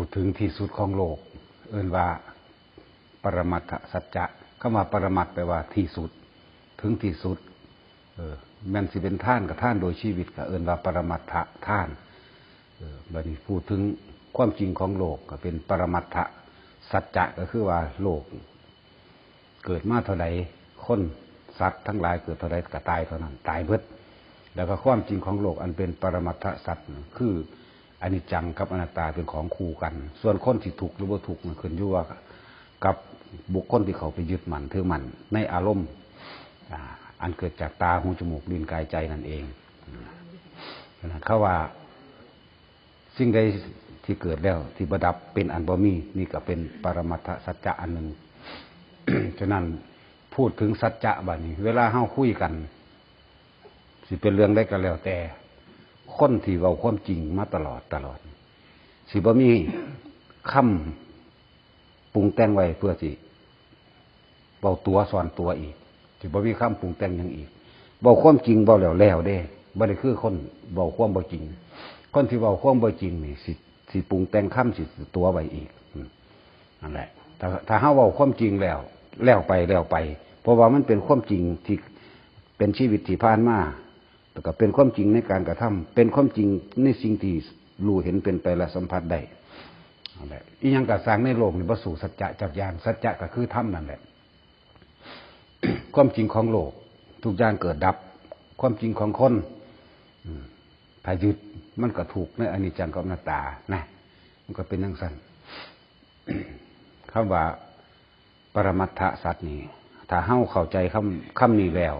พูดถึงที่สุดของโลก เอินว่า ปรมัตถสัจจะคำว่าปรมัตถ์แปลว่าที่สุด ถึงที่สุด เออแม่นสิเป็นท่านกับท่านโดยชีวิตก็เอินว่าปรมัตถะท่านเออบัดนี้พูดถึงความจริงของโลกก็เป็นปรมัตถสัจจะก็คือว่าโลก เกิดมาเท่าใดคนสัตว์ทั้งหลายเกิดเท่าใดก็ตายเท่านั้น ตายเบิดแล้วก็ความจริงของโลกอันเป็นปรมัตถสัจคือ อนิจจังกับอนัตตาเป็นของคู่กัน ส่วนคนที่ถูกหรือว่าถูกมันขึ้นอยู่ว่ากับบุคคลที่เขาไปยึดมันถือมันในอารมณ์อันเกิดจากตาหูจมูกลิ้นกายใจนั่นเองนะเขาว่าสิ่งใดที่เกิดแล้วที่ประดับเป็นอันบ่มีนี่ก็เป็นปรมัตถสัจจะอันหนึ่งฉะนั้นพูดถึงสัจจะบัดนี้ เวลาเฮาคุยกัน สิเป็นเรื่องได้ก็แล้วแต่ คนที่เว้าความจริงมาตลอดตลอด สิบ่มีคำปรุงแต่งไว้เพื่อสิเบาตัวสอนตัวอีกสิบ่มีคำปรุงแต่งยังอีกเบาความจริงเบาแล้วแล้วเด้บ่ได้คือคนเบาความบ่จริง คนที่เบาความบ่จริงนี่สิสิปรุงแต่งคำสิตัวไว้อีกอืมนั่นแหละถ้าถ้าเฮาเว้าความจริงแล้ว แล้วไปแล้วไป เพราะว่ามันเป็นความจริงที่เป็นชีวิตที่ผ่านมา แล้วก็เป็นความจริงในการกระทำเป็นความจริงในสิ่งที่รู้เห็นเป็นไปและสัมผัสได้นั่นแหละอีหยังกะสร้างในโลกนี่บ่สู่สัจจะจักอย่างสัจจะก็คือธรรมนั่นแหละ ความจริงของโลก ทุกอย่างเกิดดับ ความจริงของคนถ้ายึดมันก็ถูกในอนิจจังกับอนัตานะมันก็เป็นอย่างสั้นคำว่าปรมัตถสัตว์นี่ถ้าเฮาเข้าใจคำคำนี้แล้ว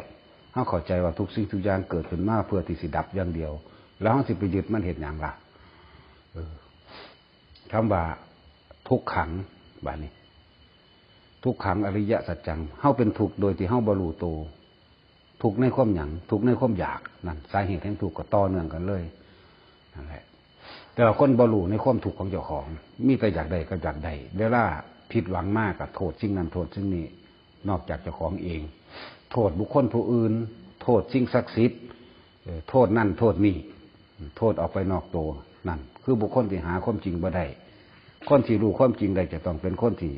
เฮาเข้าใจว่าทุกสิ่งทุกอย่างเกิดขึ้นมาเพื่อที่สิดับอย่างเดียว แล้วเฮาสิไปยึดมันเห็นอย่างล่ะคำว่าทุกขังบานี้ ทุกขังอริยสัจจังเฮาเป็นทุกโดยที่เฮาบรูโตทุกในความหยังทุกในความอยากนั่นสาเหตุแห่งทุกก็ต่อเนื่องกันเลยนั่นแหละแต่ว่าคนบรูในความทุกข์ของเจ้าของ มีแต่อยากใดก็อยากใดเวลาผิดหวังมากกับโทษสิ่งนั้นโทษสิ่งนี้ นอกจากเจ้าของเอง โทษบุคคลผู้อื่น โทษสิ่งศักดิ์สิทธิ์โทษนั่นโทษนี่โทษออกไปนอกตัวนั่น คือบุคคลที่หาความจริงบ่ได้คนที่รู้ความจริงได้จะต้องเป็นคนที่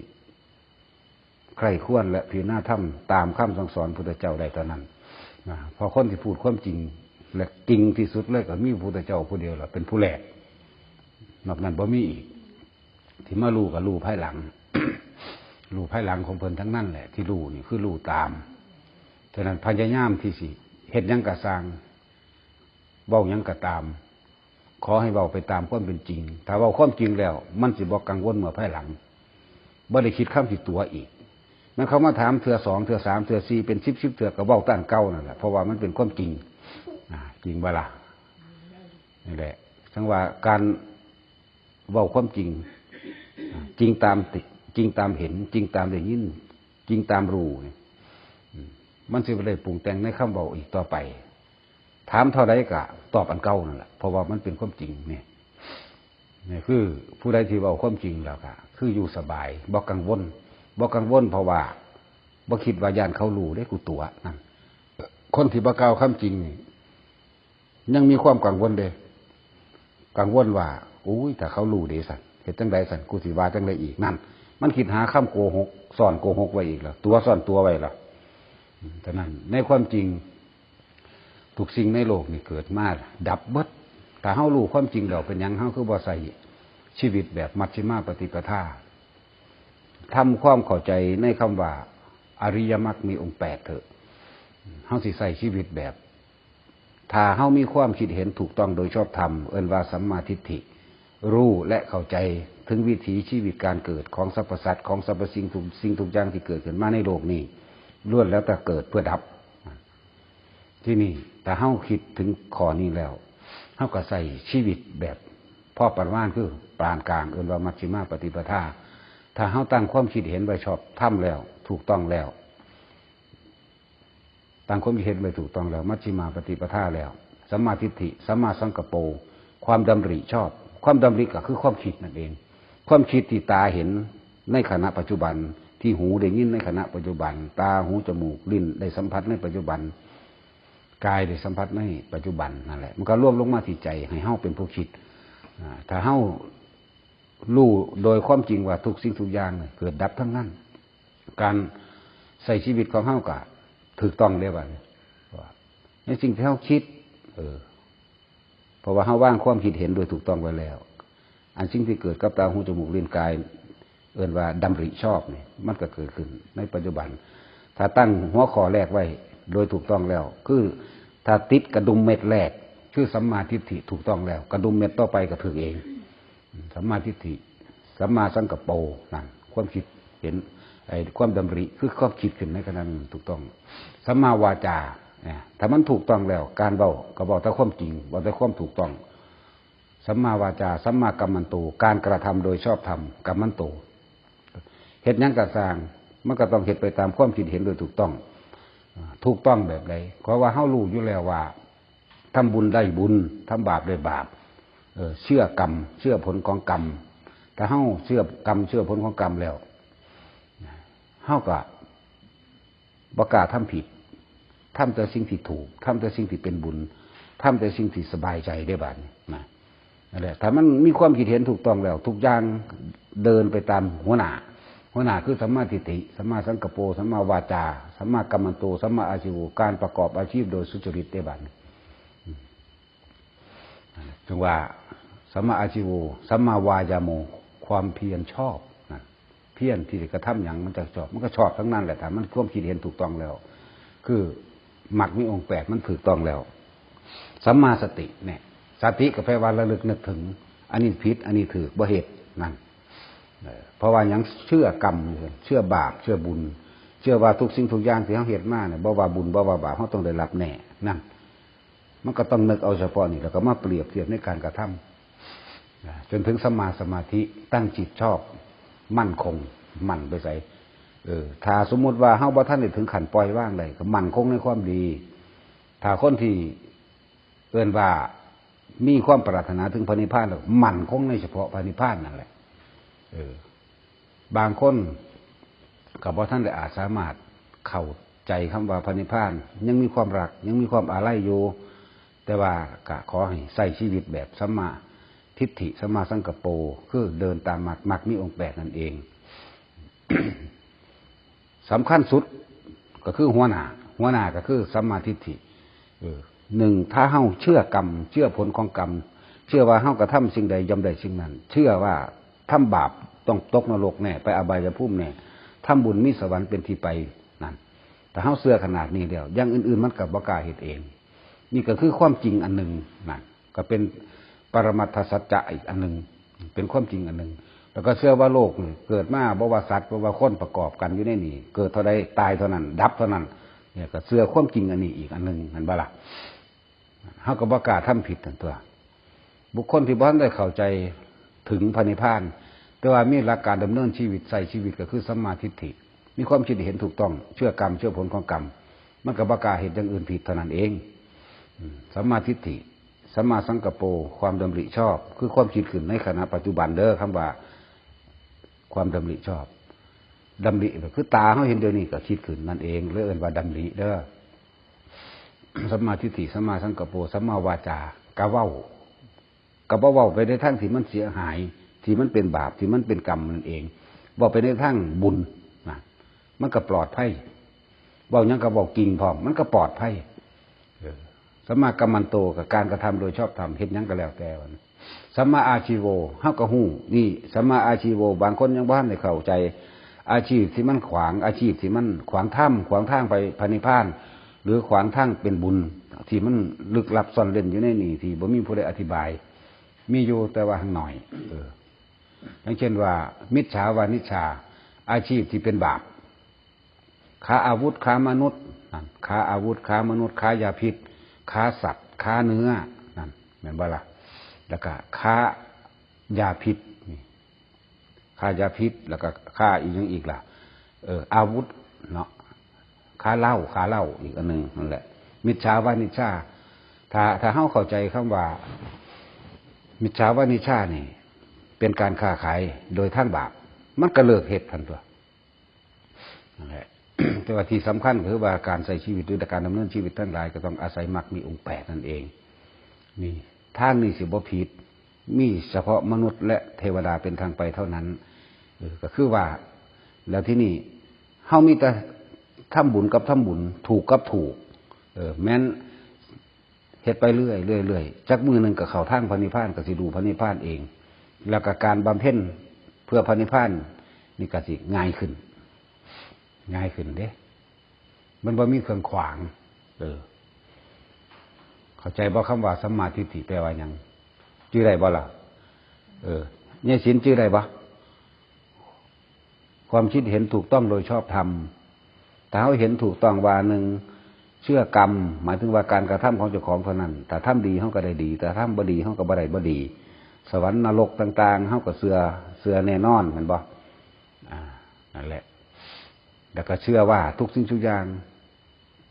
ใครควรและผิวหน้าถ้ำตามคำสั่งสอนพุทธเจ้าได้ตอนนั้นพอคนที่พูดความจริง และจริงที่สุดเลยก็มีพุทธเจ้าผู้เดียวแหละเป็นผู้แรกนอกนั้นบ่มีอีก ที่มารู้กับรู้ภายหลังรู้ภายหลังของเพิ่นทั้งนั้นแหละ ที่รู้นี่คือรู้ตาม ฉะนั้นพยายามที่สิเห็ดยังกะสร้างเว้ายังกะตาม ขอให้เว้าไปตามความเป็นจริง ถ้าเว้าความจริงแล้ว มันสิบอกกังวลเมื่อภายหลังบ่ได้คิดข้ามสิตัวอีกมันเขามาถามเถื่อสองเถื่อสามเถื่อสี่เป็นสิบสิบเถื่อกับเว้าต้านเก้านั่นแหละเพราะว่ามันเป็นความจริงจริงเวลานี่แหละทั้งว่าการเว้าความจริง จริงตามติจริงตามเห็น จริงตามได้ยิน จริงตามรู้ มันสิบ่ได้ปรุงแต่งในคำเว้าอีกต่อไป ถามเท่าใดก็ตอบอันเก่านั่นแหละเพราะว่ามันเป็นความจริงเนี่ยนี่คือผู้ใดที่เว้าความจริงแล้วก็คืออยู่สบายบ่กังวลบ่กังวลเพราะว่าบ่คิดว่าย่านเขารู้ได้กูตัวนั่นคนที่บ่กล่าวคำจริงนี่ยังมีความกังวลเด้กังวลว่าอุ้ยถ้าเขารู้เด้สันเฮ็ดจังใดสันกูสิว่าจังไดอีกนั่น มันคิดหาคำโกหกซ่อนโกหกไว้อีกแล้วตัวซ่อนตัวไว้แล้ว ฉะนั้นในความจริงทุกสิ่งในโลกนี่เกิดมาดับเบิดแต่เฮารู้ความจริงแล้วเป็นยังเฮาคือบ่ใส่ชีวิตแบบมัชฌิมาปฏิปทาทำความเข้าใจในคำว่า อริยมรรคมีองค์แปดเถอะเฮาสิใส่ชีวิตแบบ ถ้าเฮามีความคิดเห็นถูกต้องโดยชอบธรรมเอิ้นว่าสัมมาทิฏฐิ รู้และเข้าใจถึงวิถีชีวิตการเกิดของสรรพสัตว์ของสรรพสิ่งทุกสิ่งทุกอย่างที่เกิดขึ้นมาในโลกนี้ ล้วนแล้วแต่เกิดเพื่อดับ ที่นี่แต่เฮาคิดถึงข้อนี้แล้วเฮาก็ใส่ชีวิตแบบพ่อประมาณคือปานกลางเอินว่ามัชฌิมาปฏิปทา ถ้าเฮาตั้งความคิดเห็นไว้ชอบทำแล้ว ถูกต้องแล้วตั้งความคิดเห็นไว้ถูกต้องแล้ว มัชฌิมาปฏิปทาแล้วสัมมาทิฏฐิสัมมาสังกปรความดำริชอบ ความดำริก็คือความคิดนั่นเอง ความคิดที่ตาเห็นในขณะปัจจุบัน ที่หูได้ยินในขณะปัจจุบัน ตาหูจมูกลิ้นได้สัมผัสในปัจจุบันกายได้สัมผัสในปัจจุบันนั่นแหละ มันก็รวมลงมาที่ใจให้เฮาเป็นผู้คิดอ่าถ้าเฮารู้โดยความจริงว่าทุกสิ่งทุกอย่างเนี่ยเกิดดับทั้งนั้น การใส่ชีวิตของเฮากะถูกต้องเรียกว่าเนี่ยในสิ่งที่เฮาคิด เออ เพราะว่าเฮาว่างความคิดเห็นโดยถูกต้องไว้แล้ว อันสิ่งที่เกิดกับตาหูจมูกลิ้นกาย เอินว่าดำริชอบเนี่ยมันก็เกิดขึ้น ในปัจจุบัน ถ้าตั้งหัวข้อแรกไว้ โดยถูกต้องแล้ว คือถ้าติดกระดุมเม็ดแรก คือสัมมาทิฏฐิถูกต้องแล้ว กระดุมเม็ดต่อไปก็ถึงเองสัมมาทิฏฐิสัมมาสังกปโปนั่นความคิดเห็นไอ้ความดำริคือความคิดขึ้นในขณะนั้นถูกต้องสัมมาวาจาเนี่ยถ้ามันถูกต้องแล้ว การเบาก็บอกแต่ความจริงบอกแต่ความถูกต้องสัมมาวาจาสัมมากัมมันโตการกระทำโดยชอบธรรมกัมมันโต เหตุยังกระสางมันก็ต้องเหตุไปตามความคิดเห็นโดยถูกต้อง ถูกต้องแบบใดเพราะว่าเฮารู้อยู่แล้วว่าทำบุญได้บุญทำบาปได้บาปเออเชื่อกรรม เชื่อผลของกรรมถ้าเฮาเชื่อกรรมเชื่อผลของกรรมแล้วเฮาก็ประกาศทำผิดทำแต่สิ่งที่ถูกทำแต่สิ่งที่เป็นบุญทำแต่สิ่งที่สบายใจได้บ้างนะนั่นแหละถ้ามันมีความคิดเห็นถูกต้องแล้ว ทุกอย่างเดินไปตามหัวหน้า หัวหน้าคือสัมมาทิฏฐิสัมมาสังกปรสัมมาวาจาสัมมากัมมันโตสัมมาอาชีวการประกอบอาชีพโดยสุจริตได้บ้างจึงว่าสัมมาอาชีวสัมมาวายาโม ความเพียรชอบนะเพียรที่จะกระทำอย่างมันจะชอบ มันก็ชอบทั้งนั้นแหละแต่มันความคิดเห็นถูกต้องแล้ว คือหมักมีองค์แปดมันถูกต้องแล้วสัมมาสติเนี่ยสติก็แปลว่าระลึกนึกถึง อันนี้ผิด อันนี้ถือบ่เหตุนั่น เพราะว่ายังเชื่อกรรมเชื่อบาปเชื่อบุญ เชื่อว่าทุกสิ่งทุกอย่างที่เขาเหตุมาเนี่ยบ่ว่าบุญบ่ว่าบาปเขาต้องได้รับแน่นั่นมันก็ต้องนึกเอาเฉพาะนี่แล้วก็มาเปรียบเทียบในการกระทำจนถึงสมาสมาธิตั้งจิตชอบ มั่นคง มั่นไปใส่เออถ้าสมมติว่าเฮาบ่ท่านถึงขันปล่อยว่างเลยก็มั่นคงในความดี ถ้าคนที่เอินว่ามีความปรารถนาถึงพระนิพพานแล้วมั่นคงในเฉพาะพระนิพพานนั่นแหละ บางคนกับว่าท่านได้อาจสามารถเข้าใจคำว่าพระนิพพาน ยังมีความรัก ยังมีความอาลัยอยู่ แต่ว่ากะขอให้ใส่ชีวิตแบบสัมมาทิฏฐิสัมมาสังกปรคือเดินตามมักมักมีองค์แปดนั่นเองสำคัญสุดก็คือหัวหน้าหัวหน้าก็คือสัมมาทิฏฐิออหนึ่งถ้าเฮาเชื่อกรรม เชื่อผลของกรรม เชื่อว่าเฮากระทำสิ่งใดย่อมได้สิ่งนั้น เชื่อว่า ทำบาปต้องตกนรกแน่ไปอบายภูมิแน่ทำบุญมีสวรรค์เป็นที่ไปนั่นแต่เฮาเสื้อขนาดนี้เดียวอย่างอื่น ๆ มันกับบ่กาเหตุเอง นี่ก็คือความจริงอันหนึ่งนั่นก็เป็นปรมัตถสัจจะอีกอันหนึ่งเป็นความจริงอันหนึ่งแล้วก็เชื่อว่าโลกเกิดมาบ่ว่าสัตว์บ่ว่าคนประกอบกันอยู่ในนี่เกิดเท่าใดตายเท่านั้น ดับเท่านั้น เนี่ยก็เชื่อความจริงอันนี้อีกอันหนึ่งนั่นบ่ล่ะเฮาก็บ่กล้าทำผิดตัว บุคคลที่บ้านได้เข้าใจ ถึงพระนิพพาน แต่ว่ามีหลักการดำเนินชีวิตใส่ชีวิตก็คือสัมมาทิฏฐิ มีความคิดเห็นถูกต้อง เชื่อกรรม เชื่อผลของกรรม มันก็บ่กล้าเห็นอย่างอื่นผิดเท่านั้นเองสัมมาทิฏฐิสัมมาสังกปรความดำริชอบ คือความคิดขึ้นในขณะปัจจุบันเด้อคำว่า ความดำริชอบดำริคือตาเขาเห็นเดี๋ยวนี้ก็คิดขึ้นนั่นเองเรียกว่าดำริเด้อสัมมาทิฏฐิสัมมาสังกปรสัมมาวาจากะเว้า กะบ่เว้าไปในทางที่มันเสียหายที่มันเป็นบาปที่มันเป็นกรรมนั่นเองบอกไปในทางบุญนะมันก็ปลอดภัยบอกยังก็บอกกิ่งพร้อมมันก็ปลอดภัยสัมมากัมมันโตกับการกระทำโดยชอบธรรมเห็นยังก็แล้วแต่วันสัมมาอาชีโวเฮากะหู้นี่สัมมาอาชีโว บางคนยังบ้านในเข้าใจ อาชีพที่มันขวางอาชีพที่มันขวางถ้ำขวางทางไปพันิพาน หรือขวางทางเป็นบุญ ที่มันลึกลับซ่อนเล่นอยู่ในนี่ที่บ่มีผู้ใดอธิบาย มีอยู่แต่ว่าหน่อย เอออย่างเช่นว่า มิจฉาวานิชา อาชีพที่เป็นบาปค้าอาวุธค้ามนุษย์นั่นค้าอาวุธค้ามนุษย์ค้ายาพิษค้าสัตว์ค้าเนื้อนั่นเหมือนบ่ละแล้วก็ค้ายาพิษนี่ค้ายาพิษ แล้วก็ค้าอีกอย่างอีกล่ะ เออ อาวุธเนาะค้าเหล้าค้าเหล้าอีกอันหนึ่งนั่นแหละ มิจฉาวานิชา ถ้าถ้าเฮาเข้าใจคำว่า มิจฉาวานิชานี่ เป็นการค้าขายโดยท่านบาป มันก็เลิกเหตุทันตัวแต่ว่าที่สำคัญคือว่าการใส่ชีวิตหรือการดำเนินชีวิตทั้งหลาย ก็ต้องอาศัยมรรคมีองค์แปดนั่นเอง นี่ทางนี่สิบ่ผิดมีเฉพาะมนุษย์และเทวดาเป็นทางไปเท่านั้นก็คือว่าแล้วที่นี่เฮามีแต่ทำบุญกับทำบุญ ถูกกับถูก เออแม้น เฮ็ดไปเรื่อยเรื่อยเรื่อยจักมือหนึ่งกับเขาทางพระนิพพานก็สิดูพระนิพพานเอง แล้วก็การบำเพ็ญเพื่อพระนิพพานนี่ก็สิง่ายขึ้น ง่ายขึ้นเด้ มันบ่มีเครื่องขวาง เออ เข้าใจบ่คำว่าสัมมาทิฏฐิแปลว่าหยังชื่อได้บ่ล่ะ เออเนี่ยสินชื่อได้บ่ความคิดเห็นถูกต้องโดยชอบธรรมแต่เขาเห็นถูกต้องว่าหนึ่ง ชื่อกรรม หมายถึงว่าการกระทำของเจ้าของเท่านั้น แต่ทำดีเขาก็ได้ดี แต่ทำบดีเขาก็บ่ได้บดี สวรรค์นรกต่างๆเขาก็เสือเสือแน่นอนเห็นบ่อ่านั่นแหละ แล้วก็เชื่อว่าทุกสิ่งทุกอย่าง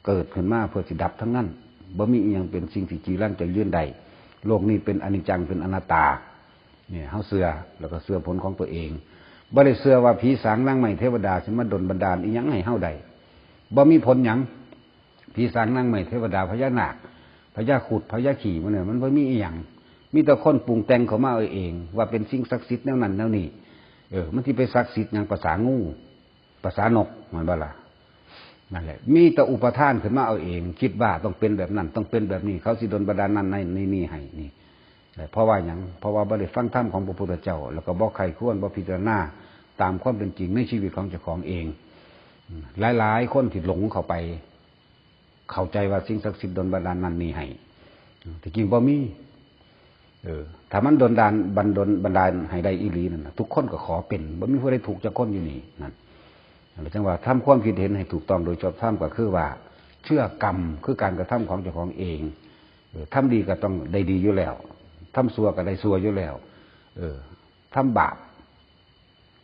เกิดขึ้นมาเพื่อสิดับทั้งนั้นบ่มีอีหยังเป็นสิ่งที่จีรังจะยื่นใดโลกนี้เป็นอนิจจังเป็นอนัตตา เนี่ยเฮาเสือแล้วก็เสือผลของตัวเองบ่ได้เสือว่าผีสางนางใหม่เทวดาสิมาดลบันดาลอีหยังให้เฮาใดบ่มีผลหยัง ผีสางนางใหม่เทวดาพญานาคพญาขุดพญาขี่มันเนี่ยมันบ่มีอีหยังมีแต่คนปรุงแต่งเขามาเอาเอง ว่าเป็นสิ่งศักดิ์สิทธิ์แนวนั้นแนวนี้เออ มันที่ไปศักดิ์สิทธิ์อย่างภาษางูภาษานกเหมือนบ่ล่ะนั่นแหละ มีแต่อุปทานขึ้นมาเอาเอง คิดว่าต้องเป็นแบบนั้น ต้องเป็นแบบนี้ เขาสิดนบดาลนั้นในในนี่ให้นี่เพราะว่าอย่างเพราะว่าบริฟังธรรมของพระพุทธเจ้า แล้วก็บอกใครควรบอกพิจารณาตามความเป็นจริงในชีวิตของเจ้าของเอง หลายๆ คนที่หลงเข้าไป เข้าใจว่าสิ่งศักดิ์สิทธิ์ดนบันดาลนั้นนี่ให้แต่จริงบ่มีเออถ้ามันดนดานบันดลบันดาลให้ได้อีหลีนั่นนะทุกคนก็ขอเป็นบ่มีผู้ใดถูกจะคนอยู่นี่นั่นจังว่าทำความคิดเห็นให้ถูกต้องโดยชอบธรรมก็คือว่า เชื่อกรรมคือการกระทำของเจ้าของเองเออทำดีก็ต้องได้ดีอยู่แล้วทำซัวก็ได้ซัวอยู่แล้ว เออทำบาป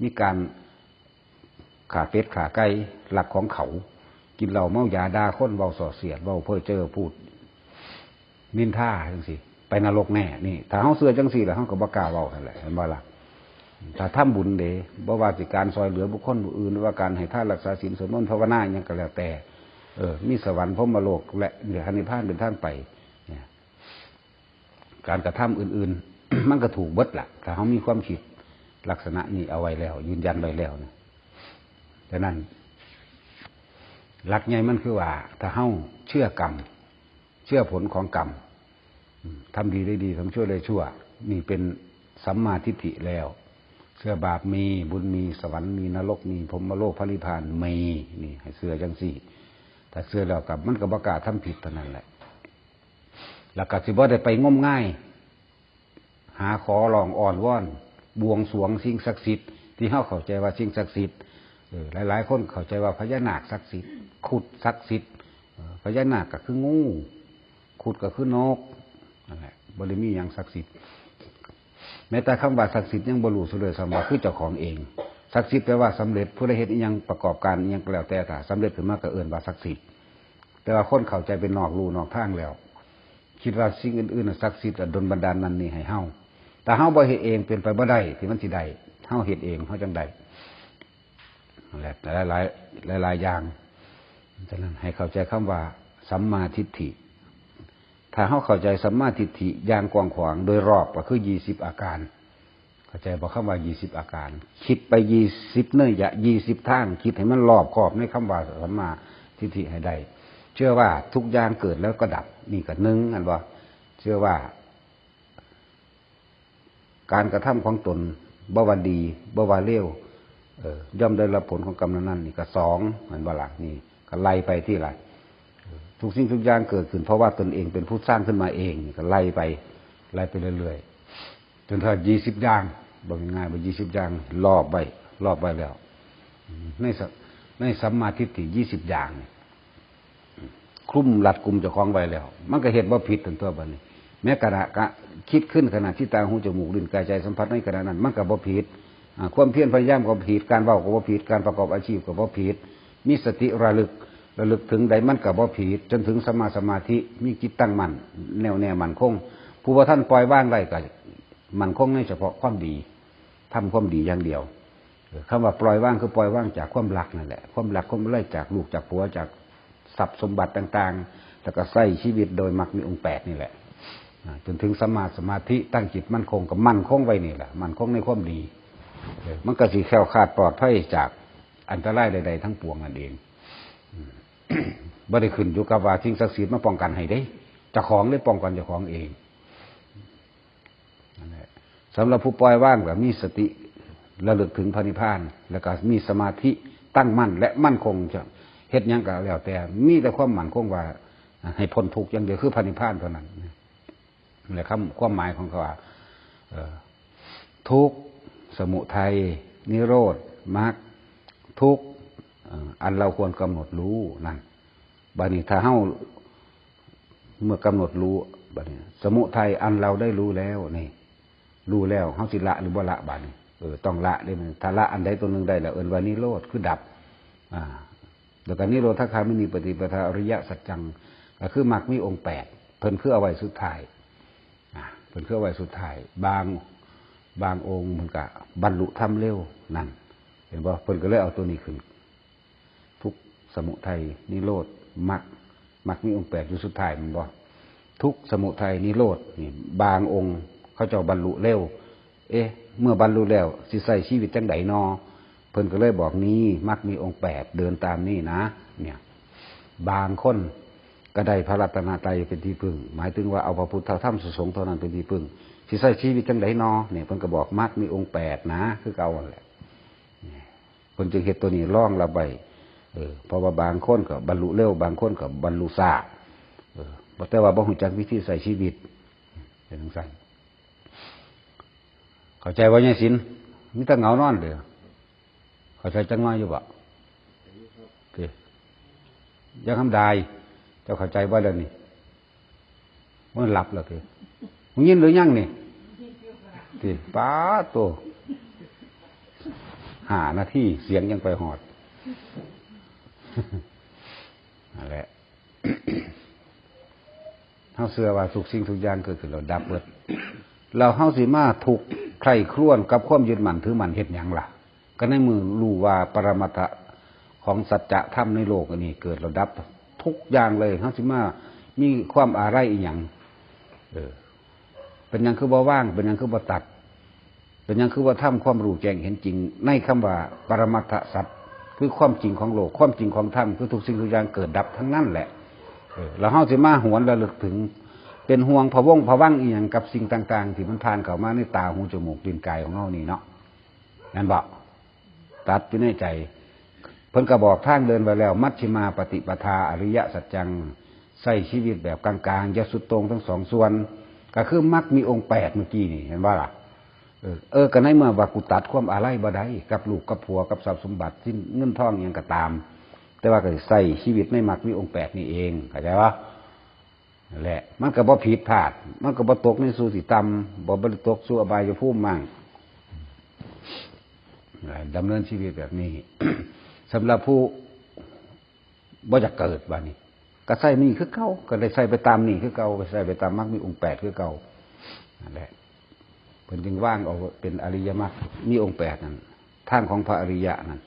มีการขาเป็ดขาไก่หลักของเขา กินเหล้าเมายาดาค้นเบาส่อเสียดเบาเพ้อเจอพูด นินท่าจังสิไปนรกแน่นี่ถ้าเขาเสือจังสี่แล้วเขาก็บกล้าเบาอะไรเห็นบ่ล่ะถ้าทำบุญเดบ่ว่าสิการซอยเหลือบุคคลอื่นว่าการให้ท่านรักษาศีลสวดมนต์ภาวนาอย่างก็แล้วแต่ เออ มีสวรรค์พรหมโลกและเหนือฮันิพพานเป็นทางไปเนี่ยการกระทำอื่น ๆ มันก็ถูกเบิดละถ้าเขามีความคิดลักษณะนี้เอาไว้แล้ว ยืนยันไว้แล้วเนี่ยดังนั้น หลักใหญ่มันคือว่า ถ้าเฮ้าเชื่อกรรม เชื่อผลของกรรมทำดีได้ดีทำชั่วได้ชั่ว นี่เป็นสัมมาทิฏฐิแล้วเสื้อบาปมีบุญมีสวรรค์มีนรกมีพรมโลกพระนิพพานมีนี่ให้เสื้อจังสี่แต่เสื้อแล้วกับมันกับประกาศทำผิดเท่านั้นแหละหลักกสิบ่ได้ไปงมง่าย หาขอลองอ่อนว่อน บวงสรวงสิ่งศักดิ์สิทธิ์ที่เขาเข้าใจว่าสิ่งศักดิ์สิทธิ์ เออหลายๆคนเข้าใจว่าพญานาคศักดิ์สิทธิ์ขุดศักดิ์สิทธิ์พญานาคก็คืองูขุดก็คือนกนั่นแหละบริมีอย่างศักดิ์สิทธิ์แม้แต่คำว่าศักดิ์สิทธิ์ยังบรูสุดเลยสมว่าคือเจ้าของเองศักดิ์สิทธิ์แปลว่าสำเร็จผู้ใดเห็นยังประกอบการยังแล้วแต่ถ้าสำเร็จขึ้นมาก็เอื่นว่าศักดิ์สิทธิ์แต่ว่าคนเข้าใจเป็นนอกรูนอกทางแล้ว คิดว่าสิ่งอื่นๆศักดิ์สิทธิ์ดลบันดาลนั้นนี่ให้เฮาแต่เฮาบ่เฮ็ดเองเป็นไปบ่ได้ที่มันสิได้เฮาเฮ็ดเองเฮาจังได้ นั่นแหละหลายหลายอย่างฉะนั้นให้เข้าใจคำว่าสัมมาทิฏฐิ ถ้าเขาเข้าใจสัมมาทิฏฐิอย่างกว้างขวางโดยรอบก็คือยี่สิบอาการ เข้าใจบอกคำว่ายี่สิบอาการ คิดไปยี่สิบเนื่อยะยี่สิบทาง คิดให้มันรอบขอบในคำว่าสัมมาทิฏฐิให้ได้เชื่อว่าทุกอย่างเกิดแล้วก็ดับนี่ก็นึ่งอันว่าเชื่อว่า การกระทำของตนบว่าดีบว่าเลว ย่อมได้รับผลของกรรมนั้นนี่ก็สองเหมือนว่าหลักนี่ก็ไล่ไปที่ไรทุกสิ่งทุกอย่างเกิดขึ้น เพราะว่าตนเองเป็นผู้สร้างขึ้นมาเองก็ไล่ไปไล่ไปเรื่อยๆจนถ้ายี่สิบอย่างบอกง่ายๆว่ายี่สิบอย่างรอบไปรอบไปแล้วในสในสัมมาทิฏฐิยี่สิบอย่างคลุ้มหลัดกลุ่มเจ้าของไว้แล้ว มันก็เหตุว่าผิดถึงตัวบันนี้ แม้ขณะกะคิดขึ้นขณะที่ตาหูจมูกลิ้นกายใจสัมผัสในขณะนั้น มันก็บ่ผิด ความเพียรพยายามก็ผิดการเว้าก็บ่ผิดการประกอบอาชีพก็บ่ผิดมีสติระลึกระลึกถึงใดมันกับบ่ผิดจนถึงสมาสมาธิมีจิตตั้งมั่นแน่วแน่มั่นคง ผู้ว่าท่านปล่อยว่างได้ก็มั่นคงในเฉพาะความดีทำความดีอย่างเดียวคำว่าปล่อยว่างคือปล่อยว่างจากความรักนั่นแหละความรักความไล่จากลูกจากผัวจากทรัพย์สมบัติต่างๆ แล้วก็ใส่ชีวิตโดยมักมีองค์แปดนี่แหละจนถึงสมาสมาธิตั้งจิตมั่นคงกับมั่นคงไว้นี่แหละมั่นคงในความดี มันก็สีแคล้วคาดปลอดภัยจากอันตรายใด ๆ ทั้งปวงนั่นเองบ่ได้ขึ้นอยู่กับว่าสิ่งศักดิ์สิทธิ์มาป้องกันให้ได้เจ้าของได้ป้องกันเจ้าของเองสำหรับผู้ปล่อยว่างแบบมีสติระลึกถึงพระนิพพาน แล้วก็มีสมาธิตั้งมั่น และมั่นคงจะเฮ็ดยังก็แล้วแต่ มีแต่ความหมั่นคงว่า ให้พ้นทุกข์อย่างเดียวคือพระนิพพานเท่านั้นนี่แหละคำความหมายของเขาว่าทุกข์ สมุทัยนิโรธมรรคทุกข์อันเราควรกำหนดรู้นั่นบานี้ถ้าเฮาเมื่อกำหนดรู้บานี้ สมุทัยอันเราได้รู้แล้วนี่ รู้แล้วเฮาสิละหรือบ่ละบานี้เออต้องละได้มันถ้าละอันใดตัวหนึ่งได้แล้วเอินว่านิโรธคือดับ อ่าแล้วก็นิโรธคามินีปฏิปทาอริยสัจจังก็คือมรรคมีองค์แปดเพิ่นคือเอาไว้สุดท้ายอ่าเพิ่นคือเอาไว้สุดท้ายบาง บางองค์มันก็บรรลุธรรมเร็วนั่น เห็นบ่เพิ่นก็เลยเอาตัวนี้ขึ้น ทุกสมุทัยนิโรธมรรคมรรคมีองค์แปดอยู่สุดท้ายมันบ่ทุกสมุทัยนิโรธนี่ บางองค์เขาเจ้าบรรลุเร็ว เอ๊ะ เมื่อบรรลุแล้วสิใส่ชีวิตจังไดนอเพิ่นก็เลยบอกนี้มักมีองค์แปดเดินตามนี่นะ เนี่ย บางคนก็ได้พระรัตนตรัยเป็นที่พึ่ง หมายถึงว่าเอาพระพุทธธรรมสงฆ์เท่านั้นเป็นที่พึ่ง สิใส่ชีวิตจังไดนอเนี่ยเพิ่นก็บอกมักมีองค์แปดนะ คือเก่าหั่นแหละเนี่ยเพิ่นจึงเฮ็ดตัวนี้ร่องระบายเออเพราะว่าบางคนก็บรรลุเร็วบางคนก็บรรลุช้าเออบ่แต่ว่าบ่ฮู้จักวิธีใส่ชีวิตเป็นจังซั่นเข้าใจว่าไงสินมีแต่เหงานอนเด้อเข้าใช้จังน้อยอยู่บ่เด้ยังทำได้เจ้าเข้าใจว่าแล้วนี่มันหลับแล้วเด้มึงยินหรือยังนี่ เด้ป้าโตัวหานาทีเสียงยังไปหอดนั่นแหละเฮาเชื่อว่าทุกสิ่งทุกอย่างเกิดขึ้นเราดับเบิด เราเฮาสิมาถูกใครครวนกับความยึดมั่นถือมั่นเฮ็ดหยังล่ะ ก็ในมือรู้ว่าปรมัตถะของสัจจะธรรมในโลกอันนี้ เกิดระดับ ทุกอย่างเลยเฮาสิมามีความอะไรอีหยังเออ เป็นยังคือบ่ว่าง เป็นยังคือบ่ตัด เป็นยังคือว่าทำความรู้แจ้งเห็นจริง ในคำว่าปรมัตถสัจคือความจริงของโลกความจริงของธรรมคือทุกสิ่งทุกอย่างเกิดดับทั้งนั้นแหละเออแล้วเฮาสิมาหวนระลึกถึง เป็นห่วงพะวงพะวังอีหยังกับสิ่งต่างๆ ที่มันผ่านเข้ามาในตาหูจมูกลิ้นกายของเฮานี่เนาะนั่นบ่ตัดอยู่ในใจ เพิ่นก็บอกทางเดินไปแล้ว มัชฌิมาปฏิปทาอริยสัจจังใส่ชีวิตแบบกลางๆอย่าสุดตรงทั้งสองส่วน ก็คือมักมีองค์แปดเมื่อกี้นี่เห็นว่าล่ะเออก็ในเมื่อว่ากูตัดความอะไรบ่ได้กับลูกกับผัวกับทรัพย์สมบัติที่เงินทองอยังก็ตาม แต่ว่าก็ใส่ชีวิตในมักมีองค์แปดนี่เองเข้าใจว่าแหละ มันก็บ่ผิดพลาด มันก็บ่ตกในสู่สิตำบ่บ่ได้ตกสู่อบายภูมิมั่งดำเนินชีวิตแบบนี้สำหรับผู้บ่จะเกิดวันนี้ ก็ใส่นี่คือเก่าก็ได้ใส่ไปตามนี่คือเก่าก็ใส่ไปตามมักมีองค์แปดคือเก่านั่นแหละเพิ่นจึงว่างออกเป็นอริยมรรคมีองค์แปดนั่นทางของพระอริยะนั่น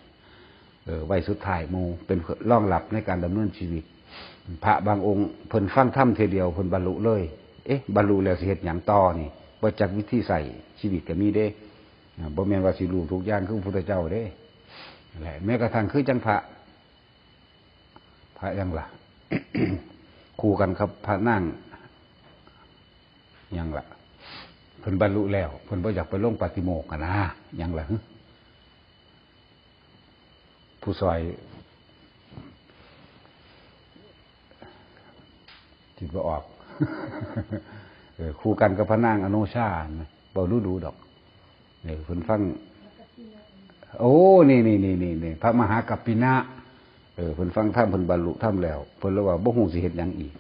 เออไว้สุดท้ายหมูเป็นร่องหลับในการดำเนินชีวิต พระบางองค์เพิ่นฟังธรรมเทเดียวเพิ่นบรรลุเลย เอ๊ะบรรลุแล้วสิเฮ็ดหยังต่อนี่บ่จักวิธีใส่ชีวิตก็มีเด้บ่แม่นว่าสิรู้ทุกอย่างคือพระพุทธเจ้าเด้นั่นแหละแม้กระทั่งคือจังพระพระยังล่ะ คู่กันครับพระนั่งยังล่ะเพิ่นบรรลุแล้วเพิ่นบ่อยากไปลงปฏิโมกข์นะยังล่ะผู้ซอยจิตบ่ออกคู่กันกับพระนางอนุชานะบ่รู้ดูดอกเออเพิ่นฟัง โอ้นี่นี่นี่นี่นี่พระมหากัปปินะ เออเพิ่นฟังธรรมเพิ่นบรรลุธรรมแล้วเพิ่นเลยว่าบ่ฮู้สิเฮ็ดหยังอีก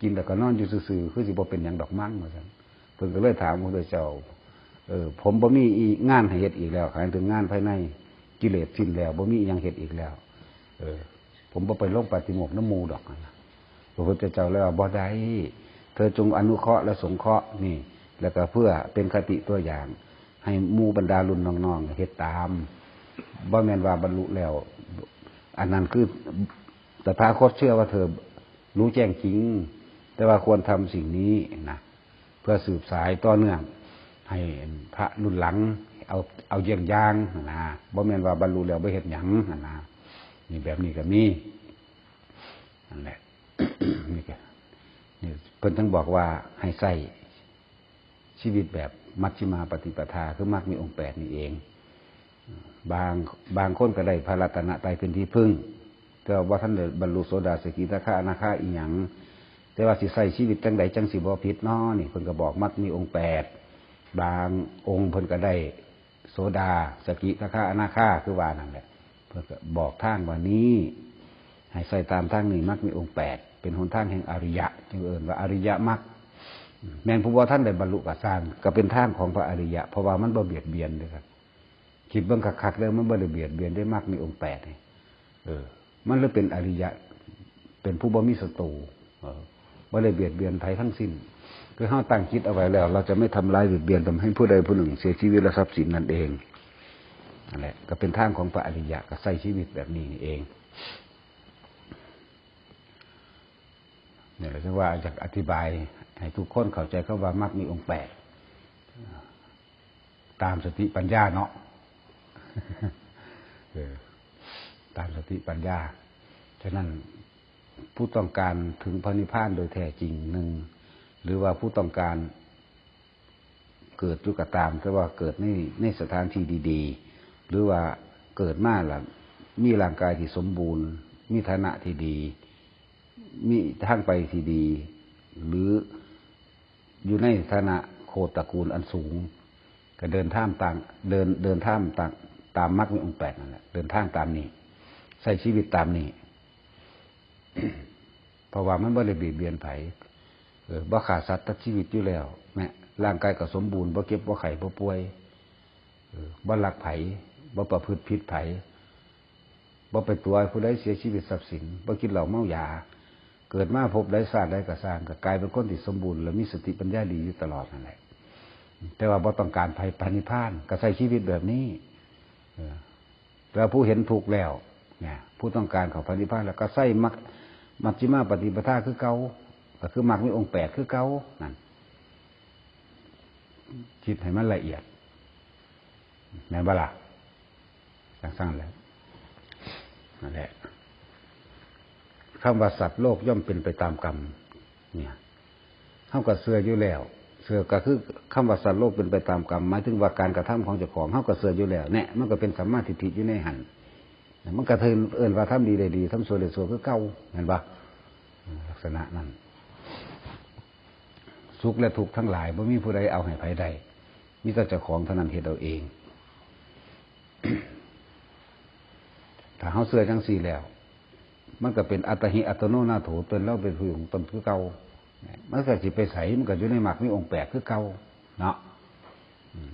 กินแล้วก็นอนอยู่ซื่อๆคือสิบ่เป็นหยังดอกมั้งว่าซั่นเพิ่นก็เลยถามพระเจ้า เออ ผมบ่มีอีงานให้เฮ็ดอีกแล้วหมายถึงงานภายในกิเลสสิ้นแล้วบ่มีอิหยังเฮ็ดอีกแล้ว เออ ผมบ่ไปลงปฏิโมกข์น้ำมูดอกนะพระพุทธเจ้าเลยว่าบ่ได้เธอจงอนุเคราะห์และสงเคราะห์นี่ แล้วก็เพื่อเป็นคติตัวอย่าง ให้มูบรรดารุ่นน้องๆเฮ็ดตามบ่แม่นว่าบรรลุแล้ว อันนั้นคือ แต่พระโคตเชื่อว่าเธอรู้แจ้งจริง แต่ว่าควรทำสิ่งนี้นะเพื่อสืบสายต่อเนื่อง ให้พระรุ่นหลัง เอาเอาเยี่ยงอยางนะบ่แม่นว่าบรรลุแล้วบ่เฮ็ดหยังนะนี่แบบนี้ก็มีนั่นแหละนี่ก็นี่เพิ่นทั้งบอกว่าให้ใส่ชีวิตแบบมัชฌิมาปฏิปทาคือมักมีองค์แปดนี่เอง บางบางคนก็ได้พระรัตนตรัยเป็นที่พึ่งแต่ว่าท่านได้บรรลุโสดาสกิทาคาอนาคาอีหยังแต่ว่าสิใส่ชีวิตจังใดจังสิบ่ผิดนาะนี่เพิ่นก็บอกมักมีองค์แปดบางองค์เพิ่นก็ได้โสดาสกิทาคาอนาคาคือว่านั่นแหละเพิ่นก็บอกทางว่านี้ ให้ใส่ตามทางนี้มักมีองค์แปดเป็นหนทางแห่งอริยะจึงเอิ้นว่าอริยมักแม้นผู้ว่าท่านได้บรรลุกับสร้างก็เป็นทางของพระอริยะเพราะว่ามันบ่เบียดเบียนเลยครับ คิดเบิ่งคักๆเด้อมันบ่ได้เบียดเบียนได้มากมีองค์แปดนี่เออ มันเลยเป็นอริยะ เป็นผู้บ่มีศัตรูบ่ได้เบียดเบียนไผทั้งสิ้นคือเฮาตั้งคิดเอาไว้แล้ว เราจะไม่ทำร้ายเบียดเบียนทำให้ผู้ใดผู้หนึ่ง เสียชีวิตและทรัพย์สินนั่นเองนั่นแหละ ก็เป็นทางของพระอริยะก็ใช้ชีวิตแบบนี้นี่เองเนี่ยเราจะว่าจะอธิบายให้ทุกคนเข้าใจเขาว่ามักมีองค์แปดตามสติปัญญาเนาะ ตามสติปัญญา ฉะนั้นผู้ต้องการถึงพระนิพพานโดยแท้จริงหนึ่ง หรือว่าผู้ต้องการเกิดยุกตามแต่ว่าเกิดในในสถานที่ดีๆ หรือว่าเกิดมาแล้วมีร่างกายที่สมบูรณ์ มีฐานะที่ดี มีทางไปที่ดี หรืออยู่ในฐานะโคตระกูลอันสูง ก็เดินท่ามต่าง เดินเดินท่ามต่าง ตามมรรคมีองค์แปดนั่นแหละเดินทางตามนี้ใช้ชีวิตตามนี้เพราะว่ามันบ่ได้เบียดเบียนไผเออบ่ขาดสัตว์ตัดชีวิตอยู่แล้วแม้ร่างกายก็สมบูรณ์บ่เก็บบ่ไข้บ่ป่วยบ่ลักไผบ่ประพฤติผิดไผบ่ไปตัวผู้ใดเสียชีวิตทรัพย์สินบ่กินเหล้าเมายา เกิดมาพบได้ศาสตร์ได้กระสร้างก็กลายเป็นคนที่สมบูรณ์และมีสติปัญญาดีอยู่ตลอดนั่นแหละแต่ว่าบ่ต้องการภัยปานิพานก็ใช้ชีวิตแบบนี้ แล้วผู้เห็นถูกแล้วเนี่ยผู้ต้องการของปานิพพานแล้วก็ใส่มักมัจจิมาปฏิปทาคือเกาก็คือมักมีองค์แปดคือเกานั่นคิดให้มันละเอียดแม่นบละสั้นแล้วนั่นแหละคำว่าสัตว์โลกย่อมเป็นไปตามกรรมเนี่ยเข้ากับเสืออยู่แล้ว เสือก็คือคำว่าสัตว์โลกเป็นไปตามกรรมหมายถึงว่าการกระทำของเจ้าของเข้ากับเสืออยู่แล้วเนี่ยมันก็เป็นสัมมาทิฏฐิอยู่ในหันมันกระเทินเอินว่าทำดีได้ดีทำชั่วได้ชั่วคือเก่าเห็นปะลักษณะนั้นสุขและทุกข์ทั้งหลายบ่มีผู้ใดเอาให้ไผใดมีแต่เจ้าของเท่านั้นเหตุเอาเองถ้าเขาเสือจังสี่แล้ว มันก็เป็นอัตหิอัตโนนาโถเป็นเล่าเป็นผู้ของตนคือเก่า มันก็จิไปใส่มันก็อยู่ในหมักมีองค์แปดคือเก่าเนาะ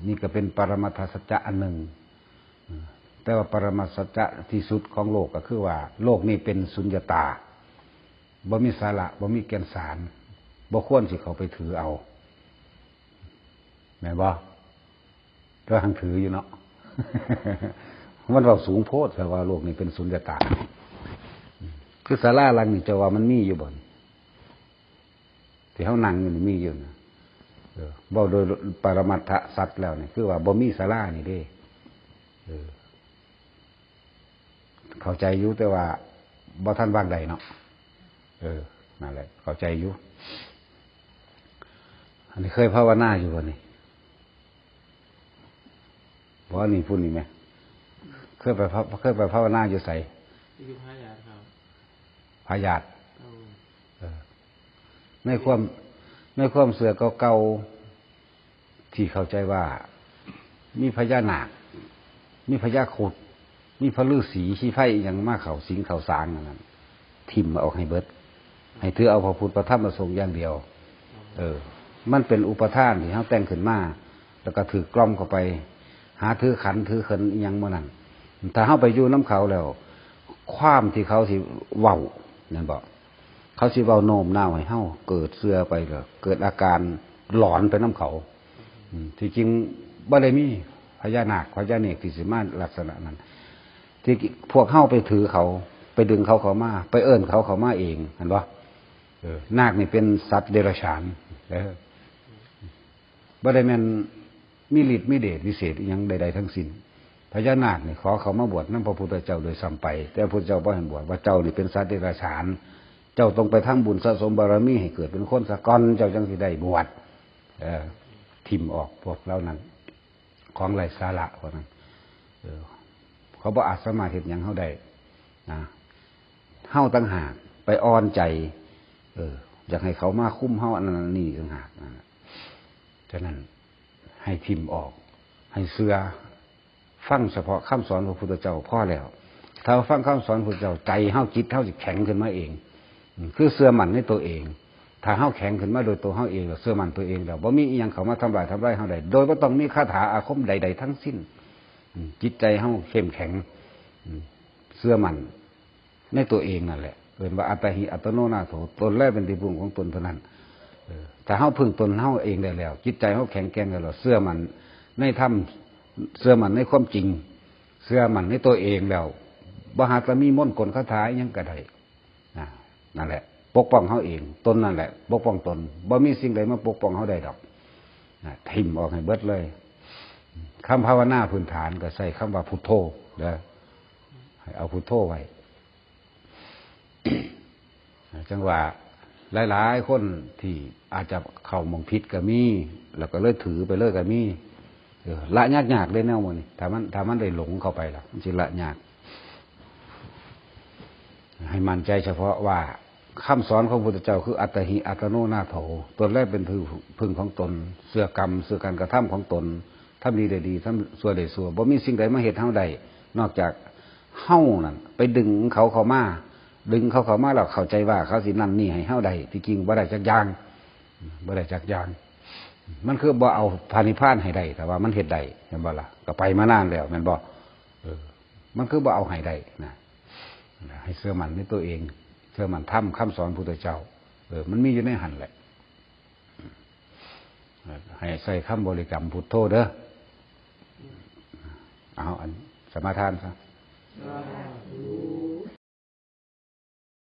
นี่ก็เป็นปรมัตถสัจจะอันหนึ่งแต่ว่าปรมัตถสัจจะที่สุดของโลกก็คือว่า โลกนี้เป็นสุญญตาบ่มีสาระบ่มีแกนสารบ่ควรสิเขาไปถือเอาแม่บ่ก็หังถืออยู่เนาะมันเราสูงโพดแต่ว่าโลกนี้เป็นสุญญตาคือสาราลังนี่จะว่ามันมีอยู่บ่น ที่เขานั่งอยู่นี่มีอยู่นะเออบอกโดยปรมัตถสัตว์แล้วนี่คือว่าบ่มีสารานี่เด้เออเข้าใจอยู่แต่ว่าบ่ท่านว่างใดเนาะเออนั่นแหละเข้าใจอยู่อันนี้เคยภาวนาอยู่บ่นี่บ่นี่พูดนี่ไหมเคยไปภาเคยไปภาวนาอยู่ใส่ที่คือพระยาครับพายาตเอาเออ ในความในความเสือเก่าๆที่เข้าใจว่า มีพญานาค มีพญาขุด มีพระฤาษีชี้ไพ่อย่างมากเขาสิงเขาสางนั่นทิมมาออกให้เบิด ให้ถือเอาพระพุทธพระธรรมพระสงฆ์อย่างเดียว เออ มันเป็นอุปทานที่เขาแต่งขึ้นมาแล้วก็ถือกล้อมเข้าไป หาถือขันถือเขินยังมื่อนั้นถ้าเขาไปอยู่น้ำเขาแล้ว ความที่เขาสิเว้านั่นบอก เขาสิเว้าโน้มน้าวให้เฮาเกิดเสื้อไปก็เกิดอาการหลอนไปน้ำเขาที่จริงบ่ได้มีพญานาคพญาเนกที่สิมาลักษณะนั้น ที่พวกเข้าไปถือเขา ไปดึงเขาเขามา ไปเอิ้นเขาเขามาเองเห็นปะนาคนี่เป็นสัตว์เดรัจฉานเออบ่ได้แม่นมีฤทธิ์มีเดชวิเศษอหยังใดๆทั้งสิ้นพญานาคนี่ขอเขามาบวชนํพระพุทธเจ้าโดยซ้ำไป แต่พระพุทธเจ้าบ่ให้บวชว่าเจ้านี่เป็นสัตว์เดรัจฉาน เจ้าต้องไปทำบุญสะสมบารมีให้เกิดเป็นคนสะก่อนเจ้าจังสิได้บวชทิมออกพวกเหล่านั้น ของไรสาระพวกนั้นเเขาบ่อาจสมาเห็นอย่างเขาได้นะเฮาตั้งหากไปอ่อนใจ เออ อยากให้เขามาคุ้มเฮาอันนั้นอันนี่ตั้งหากนะฉะนั้นให้ทิมออก ให้เสือฟังเฉพาะคำสอนพระพุทธเจ้าพ่อแล้ว ถ้าฟังคำสอนพระพุทธเจ้าใจเฮาจิตเฮาจะแข็งขึ้นมาเอง คือเสื้อมันในตัวเอง ถ้าเฮาแข็งขึ้นมาโดยตัวเฮาเองแล้วเสื้อมันตัวเองแล้วบ่มีอีหยังเขามาทำลายทำลายเฮาได้โดยบ่ต้องมีคาถาอาคมใด ๆ ทั้งสิ้นจิตใจเฮาเข้มแข็งเสื้อมันในตัวเองนั่นแหละเอิ้นว่าอัตหิอัตโนนาโถตนแรกเป็นที่พึ่งของตนเท่านั้นถ้าเฮาพึ่งตนเฮาเองได้แล้ว จิตใจเฮาแข็งแกร่งแล้วเสื้อมันในธรรมเสื้อมันในความจริง เสื้อมันในตัวเองแล้วบ่หากจะมีมนกลคาถาอิหยังก็ได้ นั่นแหละ ปกป้องเขาเองตนนั่นแหละ ปกป้องตนบ่มีสิ่งใดมาปกป้องเขาได้ดอกทิมออกให้เบิดเลยคำภาวนาพื้นฐานก็ใส่คำว่าพุทโธเด้อให้เอาพุทโธไว้จังหวะหลาย ๆ คนที่อาจจะเข้ามองพิษก็มี แล้วก็เลยถือไปเลยก็มีละยากยากๆเลยแนวมันนี่ถ้ามันถ้ามันได้หลงเข้าไปล่ะมันจะละยาก ให้มั่นใจเฉพาะว่าคำสอนของพระพุทธเจ้าคืออัตหิอัตโนนาโถตนแรกเป็นพึงพึงของตน เสื้อกรรมเสื้อการกระทำของตนทำดีได้ดีทำชั่วได้ชั่วบ่มีสิ่งใดมาเหตุเท่าใด นอกจากเฮ้านั่นไปดึงเขาเขามาดึงเขาเขามาแล้วเข้าใจว่า เขาสินั่นนี่ให้เฮ้าใดที่จริงบ่ได้จักยางบ่ได้จักยาง มันคือบ่เอาพานิพานให้ได้แต่ว่ามันเหตุใดเห็นบ่ล่ะก็ไปมานานแล้วแมันบ่มันคือบ่เอาให้ได้นะ ให้เสื้อมันในตัวเองเสื้อมันทำคำสอนพุทธเจ้า เออ มันมีอยู่ในหันแหละให้ใส่คำบริกรรมพุทโธเด้อเอาอันสมาทานซะ